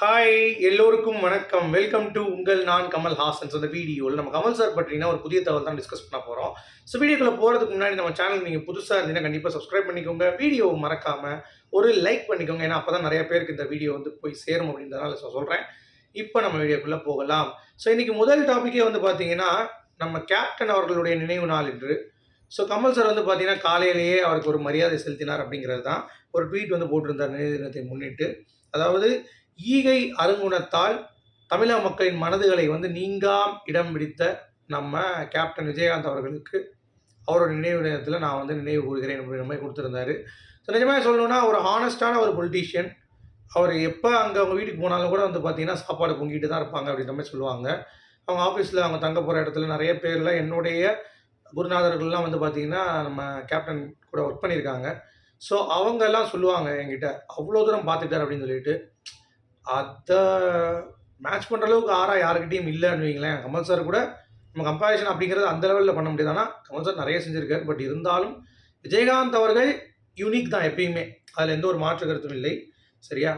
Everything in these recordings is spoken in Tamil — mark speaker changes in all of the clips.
Speaker 1: ஹாய் எல்லோருக்கும் வணக்கம். வெல்கம் டு உங்கள் நான் கமல் ஹாசன்ஸ் அந்த வீடியோவில் நம்ம கமல் சார் பற்றினா ஒரு புதிய தகவல் தான் டிஸ்கஸ் பண்ண போகிறோம் ஸோ வீடியோக்குள்ள போகிறதுக்கு முன்னாடி நம்ம சேனல் நீங்கள் புதுசாக இருந்தீங்கன்னா கண்டிப்பாக சப்ஸ்கிரைப் பண்ணிக்கோங்க. வீடியோவை மறக்காமல் ஒரு லைக் பண்ணிக்கோங்க. ஏன்னா அப்போ தான் நிறைய பேருக்கு இந்த வீடியோ வந்து போய் சேரும் அப்படின்றதுனால ஸோ சொல்கிறேன் இப்போ நம்ம வீடியோக்குள்ளே போகலாம். ஸோ இன்றைக்கி முதல் டாப்பிக்கே வந்து பார்த்தீங்கன்னா நம்ம கேப்டன் அவர்களுடைய நினைவு நாள் என்று ஸோ கமல் சார் வந்து பார்த்தீங்கன்னா காலையிலேயே அவருக்கு ஒரு மரியாதை செலுத்தினார் அப்படிங்கிறது தான் ஒரு ட்வீட் வந்து போட்டிருந்தார். நினைவு தினத்தை முன்னிட்டு. அதாவது ஈகை அருங்குணத்தால் தமிழக மக்களின் மனதுகளை வந்து நீங்காம் இடம் பிடித்த நம்ம கேப்டன் விஜயகாந்த் அவர்களுக்கு அவரோட நினைவு நேரத்தில் நான் வந்து நினைவு கூறுகிறேன் அப்படின்ற மாதிரி கொடுத்துருந்தாரு. ஸோ நிஜமாக சொல்லணும்னா ஒரு ஹானஸ்டான ஒரு பொலிட்டீஷியன் அவர் எப்போ அங்கே அவங்க வீட்டுக்கு போனாலும் கூட வந்து பார்த்தீங்கன்னா சாப்பாடு பொங்கிட்டு தான் இருப்பாங்க அப்படின்ற மாதிரி சொல்லுவாங்க. அவங்க ஆஃபீஸில் அவங்க தங்க போகிற இடத்துல நிறைய பேரில் என்னுடைய குருநாதர்கள்லாம் வந்து பார்த்திங்கன்னா நம்ம கேப்டன் கூட ஒர்க் பண்ணியிருக்காங்க. ஸோ அவங்கெல்லாம் சொல்லுவாங்க என்கிட்ட அவ்வளோ தூரம் பார்த்துட்டார் அப்படின்னு சொல்லிட்டு. அதை மேட்ச் பண்ணுற அளவுக்கு ஆறா யாருக்கிட்டையும் இல்லைன்னு வைங்களேன். கமல் சார் கூட நம்ம கம்பேரிஷன் அப்படிங்கிறது அந்த லெவலில் பண்ண முடியாது. ஆனால் கமல் சார் நிறைய செஞ்சுருக்காரு. பட் இருந்தாலும் விஜயகாந்த் அவர்கள் யூனிக் தான் எப்பயுமே. அதில் எந்த ஒரு மாற்று கருத்தும் இல்லை. சரியா?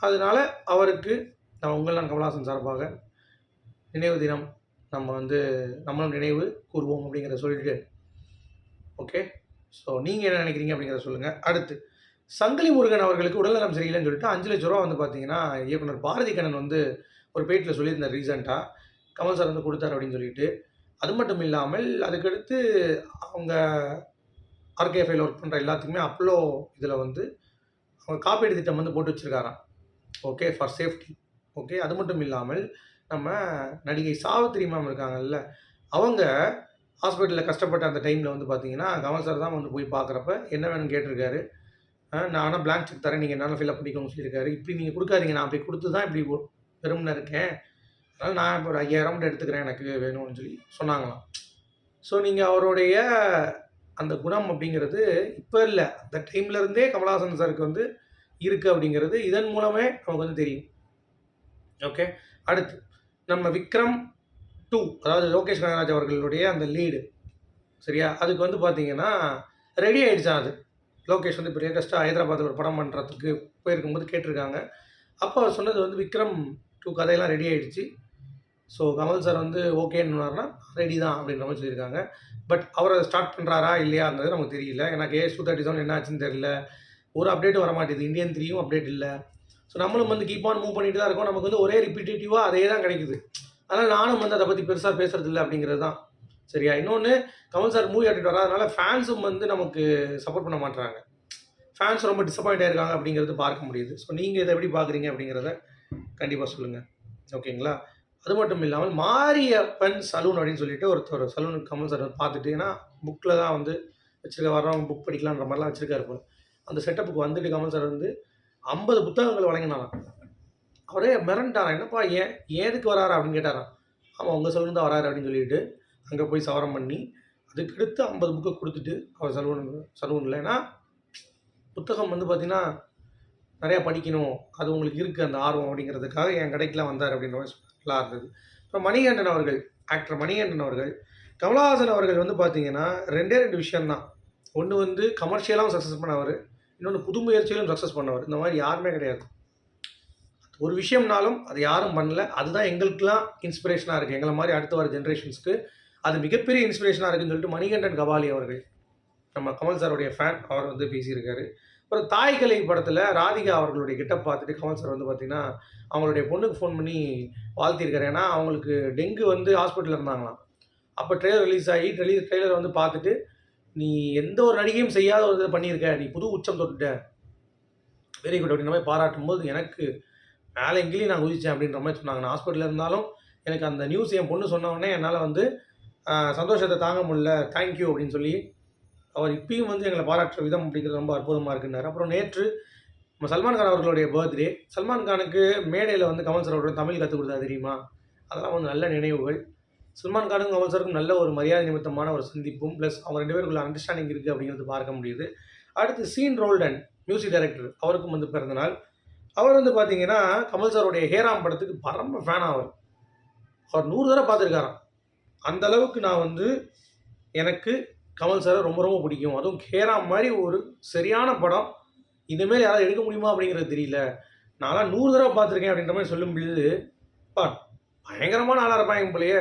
Speaker 1: அதனால அவருக்கு நான் உங்கள் நான் கமலாசன் சார்பாக நினைவு தினம் நம்ம வந்து நம்மளும் நினைவு கூறுவோம் அப்படிங்கிறத சொல்லிட்டு ஓகே ஸோ நீங்கள் என்ன நினைக்கிறீங்க அப்படிங்கிறத சொல்லுங்கள் அடுத்து சங்கிலி முருகன் அவர்களுக்கு உடல்நலம் சரியில்லைன்னு சொல்லிட்டு அஞ்சு லட்ச ரூபா வந்து பார்த்தீங்கன்னா இயக்குனர் பாரதி கண்ணன் வந்து ஒரு பேட்டில் சொல்லியிருந்தார் ரீசெண்டாக கமல் சார் வந்து கொடுத்தாரு அப்படின்னு சொல்லிட்டு. அது மட்டும் இல்லாமல் அதுக்கடுத்து அவங்க ஆர்கேஃபைல ஒர்க் பண்ணுற எல்லாத்துக்குமே அப்போலோ இதில் வந்து அவங்க காப்பீடு திட்டம் வந்து போட்டு வச்சுருக்காராம். ஓகே ஃபார் சேஃப்டி ஓகே அது மட்டும் இல்லாமல் நம்ம நடிகை சாவித்திரி மேம் இருக்காங்கல்ல அவங்க ஹாஸ்பிட்டலில் கஷ்டப்பட்ட அந்த டைமில் வந்து பார்த்தீங்கன்னா கமல் சார் தான் வந்து போய் பார்க்குறப்ப என்ன வேணும்னு கேட்டிருக்காரு. நான் ஆனால் பிளாங்க் செக் தரேன். நீங்கள் என்னால் ஃபில்அப் பண்ணிக்கோங்க சொல்லியிருக்காரு. இப்படி நீங்கள் கொடுக்காதீங்க. நான் அப்படி கொடுத்து தான் இப்படி வெறும்னு இருக்கேன். அதனால் நான் இப்போ ஒரு ஐயாயிரம் மட்டும் எடுத்துக்கிறேன். எனக்கு வேணும்னு சொல்லி சொன்னாங்களாம். ஸோ நீங்கள் அவருடைய அந்த குணம் அப்படிங்கிறது இப்போ இல்லை. அந்த டைம்லேருந்தே கமலஹாசன் சாருக்கு வந்து இருக்குது அப்படிங்கிறது இதன் மூலமே நமக்கு வந்து தெரியும். ஓகே அடுத்து நம்ம விக்ரம் டூ அதாவது லோகேஷ் கனகராஜ் அவர்களுடைய அந்த லீடு சரியா? அதுக்கு வந்து பார்த்தீங்கன்னா ரெடி ஆகிடுச்சான் அது. லோகேஷ் வந்து இப்போ லேட்டஸ்ட்டாக ஹைதராபாத்தில் ஒரு படம் பண்ணுறதுக்கு போயிருக்கும்போது கேட்டிருக்காங்க. அப்போ அவர் சொன்னது வந்து விக்ரம் டூ கதையெல்லாம் ரெடி ஆகிடுச்சு ஸோ கமல் சார் வந்து ஓகேன்னாருன்னா ரெடி தான் அப்படின்ற மாதிரி சொல்லியிருக்காங்க. பட் அவர் அதை ஸ்டார்ட் பண்ணுறாரா இல்லையான்றது நமக்கு தெரியல. ஏன்னா கேஎஸ் டூ தேர்ட்டி செவன் என்ன ஆச்சுன்னு தெரியல. ஒரு அப்டேட்டும் வர மாட்டேது. இந்தியன் த்ரீயும் அப்டேட் இல்லை. ஸோ நம்மளும் வந்து கீப் ஆன் மூவ் பண்ணிட்டு தான் இருக்கோம். நமக்கு வந்து ஒரே ரிப்பீட்டேட்டிவாக அதே தான் கிடைக்குது. அதனால் நானும் வந்து அதை பற்றி பெருசாக பேசுகிறது இல்லை அப்படிங்கிறது தான் சரியா? இன்னொன்று கமல் சார் மூவி ஆட்டிட்டு வராதனால ஃபேன்ஸும் வந்து நமக்கு சப்போர்ட் பண்ண மாட்டாங்க ஃபேன்ஸ் ரொம்ப டிசப்பாயிண்ட் ஆயிருக்காங்க அப்படிங்கிறது பார்க்க முடியுது. ஸோ நீங்கள் இதை எப்படி பார்க்குறீங்க அப்படிங்கிறத கண்டிப்பாக சொல்லுங்கள் ஓகேங்களா? அது மட்டும் இல்லாமல் மாரியப்பன் சலூன் அப்படின்னு சொல்லிட்டு ஒருத்தர் சலூன் கமல் சார் வந்து பார்த்துட்டு ஏன்னா புக்கில் தான் வந்து வச்சுருக்க வர்றவங்க புக் படிக்கலான்ற மாதிரிலாம் வச்சுருக்காரு போல. அந்த செட்டப்புக்கு வந்துட்டு கமல் சார் வந்து ஐம்பது புத்தகங்கள் வழங்கினாராம். அவரே மிரண்டாராம். என்னப்பா ஏன் ஏதுக்கு வராரா அப்படின்னு கேட்டாராம். ஆமாம் உங்கள் சலூன் தான் வராரு அப்படின்னு சொல்லிட்டு. அங்கே போய் சவரம் பண்ணி அதுக்கடுத்து ஐம்பது புக்கை கொடுத்துட்டு அவர் சலூன் சலூனில். ஏன்னா புத்தகம் வந்து பார்த்திங்கன்னா நிறையா படிக்கணும். அது உங்களுக்கு இருக்குது அந்த ஆர்வம் அப்படிங்கிறதுக்காக என் கடைக்கெலாம் வந்தார் அப்படின்ற மாதிரி நல்லா இருந்தது. அப்புறம் மணிகண்டன் அவர்கள் ஆக்டர் மணிகண்டன் அவர்கள் கமலஹாசன் அவர்கள் வந்து பார்த்தீங்கன்னா ரெண்டே ரெண்டு விஷயம்தான். ஒன்று வந்து கமர்ஷியலாகவும் சக்ஸஸ் பண்ணவர் இன்னொன்று புது முயற்சியிலும் சக்ஸஸ் பண்ணவர். இந்த மாதிரி யாருமே கிடையாது. ஒரு விஷயம்னாலும் அது யாரும் பண்ணல. அதுதான் எங்களுக்கெல்லாம் இன்ஸ்பிரேஷனாக இருக்குது எங்களை மாதிரி அடுத்து வர ஜென்ரேஷன்ஸ்க்கு அது மிகப்பெரிய இன்ஸ்பிரேஷனாக இருக்குன்னு சொல்லிட்டு மணிகண்டன் கபாலி அவர்கள் நம்ம கமல் சாருடைய ஃபேன் அவர் வந்து பேசியிருக்காரு. அப்புறம் தாய்கலை படத்தில் ராதிகா அவர்களுடைய கிட்டப் பார்த்துட்டு கமல் சார் வந்து பார்த்தீங்கன்னா அவங்களுடைய பொண்ணுக்கு ஃபோன் பண்ணி வாழ்த்திருக்காரு ஏன்னா அவங்களுக்கு டெங்கு வந்து ஹாஸ்பிட்டலில் இருந்தாங்களாம். அப்போ ட்ரெய்லர் ரிலீஸ் ஆகி ரிலீஸ் ட்ரெய்லர் வந்து பார்த்துட்டு நீ எந்த ஒரு நடிகையும் செய்யாத ஒரு இதை பண்ணியிருக்க. நீ புது உச்சம் தொட்டுட்ட. வெரி குட் அப்படின்ற மாதிரி பாராட்டும் போது எனக்கு மேலே எங்கேயும் நான் குதிச்சேன். அப்படின்ற மாதிரி சொன்னாங்க. நான் ஹாஸ்பிட்டலில் இருந்தாலும் எனக்கு அந்த நியூஸ் என் பொண்ணு சொன்ன உடனே என்னால் வந்து சந்தோஷத்தை தாங்க முடியல. தேங்க்யூ அப்படின்னு சொல்லி அவர் இப்பயும் வந்து எங்களை பாராட்டுற விதம் அப்படிங்கிறது ரொம்ப அற்புதமாக இருக்குன்னாரு. அப்புறம் நேற்று நம்ம சல்மான் கான் அவர்களுடைய பர்த்டே சல்மான் கானுக்கு மேடையில் வந்து கமல் சார் அவரோட தமிழ் கற்றுக் கொடுத்தா தெரியுமா? அதெல்லாம் வந்து நல்ல நினைவுகள். சல்மான் கானுக்கும் கமல் சாருக்கும் நல்ல ஒரு மரியாதை நிமித்தமான ஒரு சந்திப்பும் ப்ளஸ் அவங்க ரெண்டு பேருக்குள்ள அண்டர்ஸ்டாண்டிங் இருக்குது அப்படிங்கிறது பார்க்க முடியுது. அடுத்து சீன் ரோல்டன் மியூசிக் டைரக்டர் அவருக்கும் வந்து பிறந்தநாள் அவர் வந்து பார்த்தீங்கன்னா கமல் சாருடைய ஹேராம் படத்துக்கு பரம்ப ஃபேன் அவர். அவர் நூறு தடவை பார்த்துருக்காராம். அந்த அளவுக்கு நான் வந்து எனக்கு கமல் சாரை ரொம்ப ரொம்ப பிடிக்கும். அதுவும் கேரா மாதிரி ஒரு சரியான படம். இனிமேல் யாராவது எடுக்க முடியுமா அப்படிங்கிறது தெரியல. நான்லாம் நூறு தடவை பார்த்துருக்கேன் அப்படின்ற மாதிரி சொல்லும் பொழுது பா பயங்கரமான ஆளாக இருப்பாங்க பிள்ளையே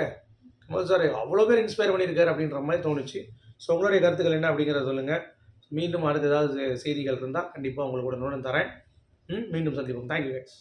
Speaker 1: கமல் சார் அவ்வளோ பேர் இன்ஸ்பயர் பண்ணியிருக்காரு அப்படின்ற மாதிரி தோணுச்சு. ஸோ உங்களுடைய கருத்துக்கள் என்ன அப்படிங்கிறத சொல்லுங்கள் மீண்டும் அடுத்த ஏதாவது செய்திகள் இருந்தால் கண்டிப்பாக உங்களுக்கு உடனுடன் தரேன். ம் மீண்டும் சந்திப்போம். Thank you guys